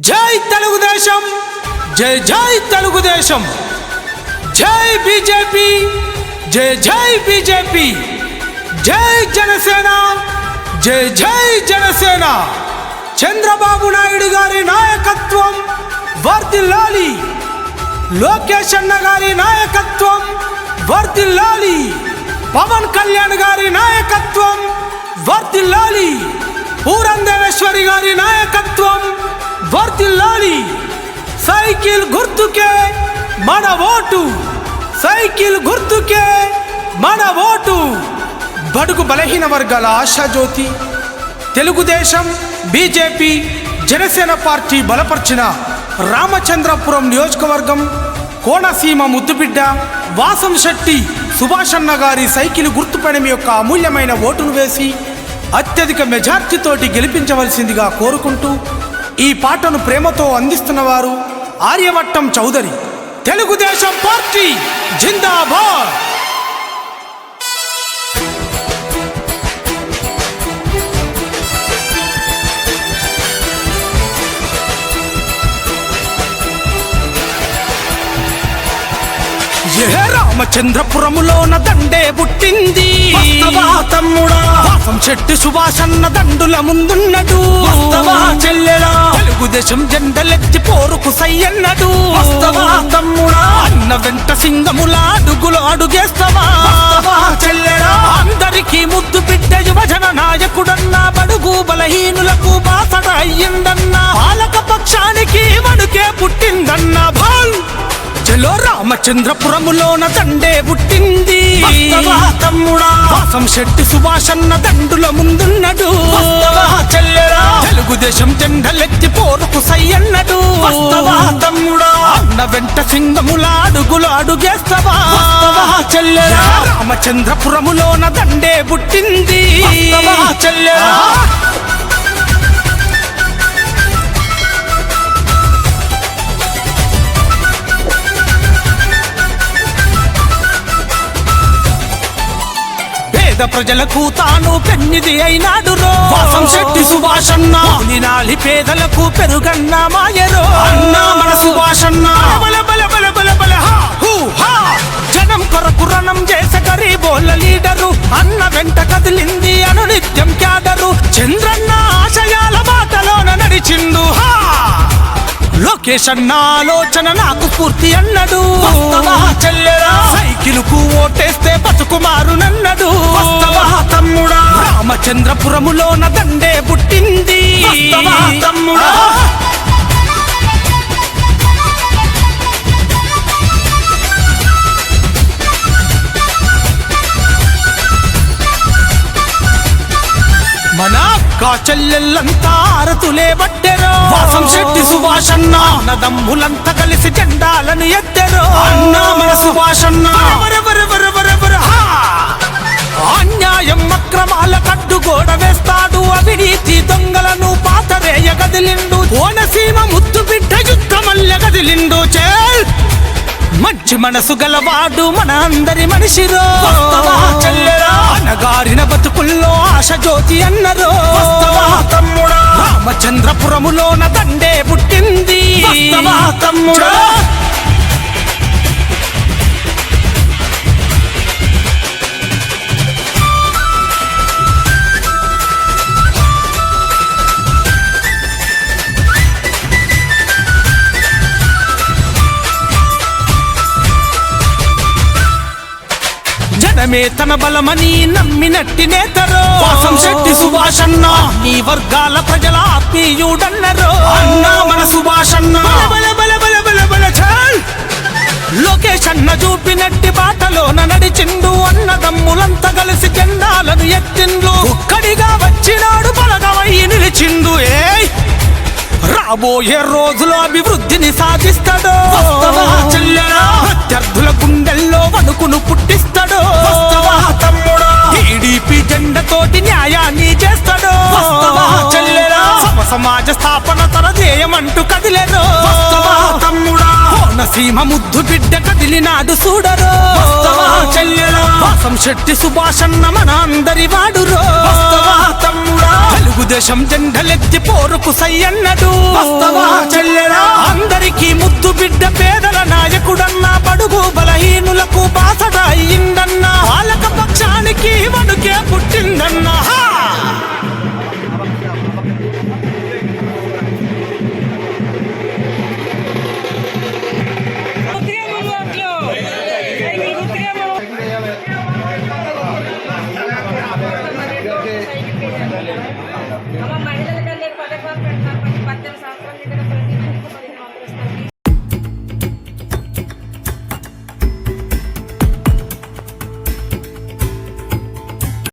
జై తెలుగుదేశం జై జై తెలుగుదేశం. జై బీజేపీ జై జై బీజేపీ. జై జనసేన జై జై జనసేన. చంద్రబాబు నాయుడు గారి నాయకత్వం వర్దిల్లాలి లోకేష్ అన్న గారి నాయకత్వం వర్దిల్లాలి పవన్ కళ్యాణ్ గారి నాయకత్వం వర్దిల్లాలి పూరందేవేశ్వరి గారి నాయకత్వం వర్దిల్లాలి సైకిల్ గుర్తుకే మన ఓటు. సైకిల్ గుర్తుకే మన ఓటు. బడుగు బలహీన వర్గాల ఆశాజ్యోతి తెలుగుదేశం బీజేపీ జనసేన పార్టీ బలపరిచిన రామచంద్రపురం నియోజకవర్గం కోనసీమ ముద్దుబిడ్డ వాసం శెట్టి సుభాష్ అన్న గారి సైకిల్ గుర్తుపైన యొక్క అమూల్యమైన ఓటును వేసి అత్యధిక మెజార్టీతోటి గెలిపించవలసిందిగా కోరుకుంటూ ఈ పాటను ప్రేమతో అందిస్తున్నవారు ఆర్యవట్టం చౌదరి తెలుగుదేశం పార్టీ జిందాబాద్ ఏ రామచంద్రపురములోన దండే పుట్టింది తమ్ముడా? చెట్టు సుభాషన్న దండుల ముందున్నడు. వస్తవా చెల్లెడా? తెలుగుదేశం జెండలెత్తి పోరుకు సయ్యన్నడు. వస్తవా తమ్ముడా? అన్న వెంట సింగముల అడుగులు అడుగేస్తవా? చెల్లెడా? అందరికీ ముద్దు బిడ్డ యువజన నాయకుడన్నా బడుగు బలహీనులకు బాసడ అయ్యిందన్నా. పాలక పక్షానికి రామచంద్రపురములోన దండే పుట్టింది తమ్ముడా? వాసం శెట్టి సుభాషన్న దండుల ముందున్నడు? తెలుగుదేశం జెండలెత్తి పోరుకు సయ్యన్నడు తమ్ముడా? అన్న వెంట సింగముల అడుగులు అడుగేస్తావా? రామచంద్రపురములోన దండే పుట్టింది వస్తవా పేద ప్రజలకు తాను పెన్నిది అయినాడు రో వాసం శెట్టి సుభాషన్న. నాలి పేదలకు పెరుగన్న మాయరో అన్న మన సుభాషన్న. బల బల బల బల బల. జనం కొరకు రణం చేసే గరీబోళ్ళ లీడరు అన్న వెంట కదిలింది అను నిత్యం క్యాడరు చంద్రన్న ఆశయాల బాటలోన నడిచిండు హా లోకేష్ అన్న ఆలోచన నాకు స్ఫూర్తి అన్నడు వస్తవా చెల్లెలా? సైకిలుకు ఓటేస్తే బతుకుమారునన్నడు వస్తవా తమ్ముడా? రామచంద్రపురములోన దండే పుట్టింది? మన అక్క చెల్లెళ్ళంతా ఆరతులే బట్టెరో వాసం శెట్టి సుభాషన్న. అన్నదమ్ములంతా కలిసి జెండాలను ఎత్తెరో అన్న మన సుభాషన్న. మంచి మనసు గలవాడు మన అందరి మనిషిరో? అనగారిన బతుకుల్లో ఆశ జ్యోతి అన్నరో? రామచంద్రపురములోన దండే పుట్టింది తమ్ముడా? జనమే తన బలమని నమ్మినట్టి నేతరో వాసం శెట్టి సుభాషన్న. ఈ వర్గాల ప్రజల ఆత్మీయుడన్నరో అన్న మన సుభాషన్న. బల బల బల బల బల చాల్ లోకేష్ అన్న చూపినట్టి బాటలోన నడిచిండు అన్నదమ్ములంతా కలిసి జెండాలను ఎత్తిండు ఒక్కడిగా వచ్చినాడు బలగవై నిలిచిండు ఏయ్ రాబోయే రోజులో అభివృద్ధిని సాధిస్తాడు? ప్రత్యర్థుల గుండెల్లో సమాజ స్థాపన తన ధ్యేయమంటూ కదిలేరు తమ్ముడా? కోనసీమ ముద్దు బిడ్డ కదిలినాడు చూడరు. శెట్టి సుభాషన్న మన అందరి వాడురో. తమ్ముడా? తెలుగుదేశం జెండలెత్తి పోరుకు సయ్యన్నడు వస్తవా బిడ్డ పేదల నాయకుడన్నా బడుగు బలహీనులకు బాసట అయ్యిందన్నా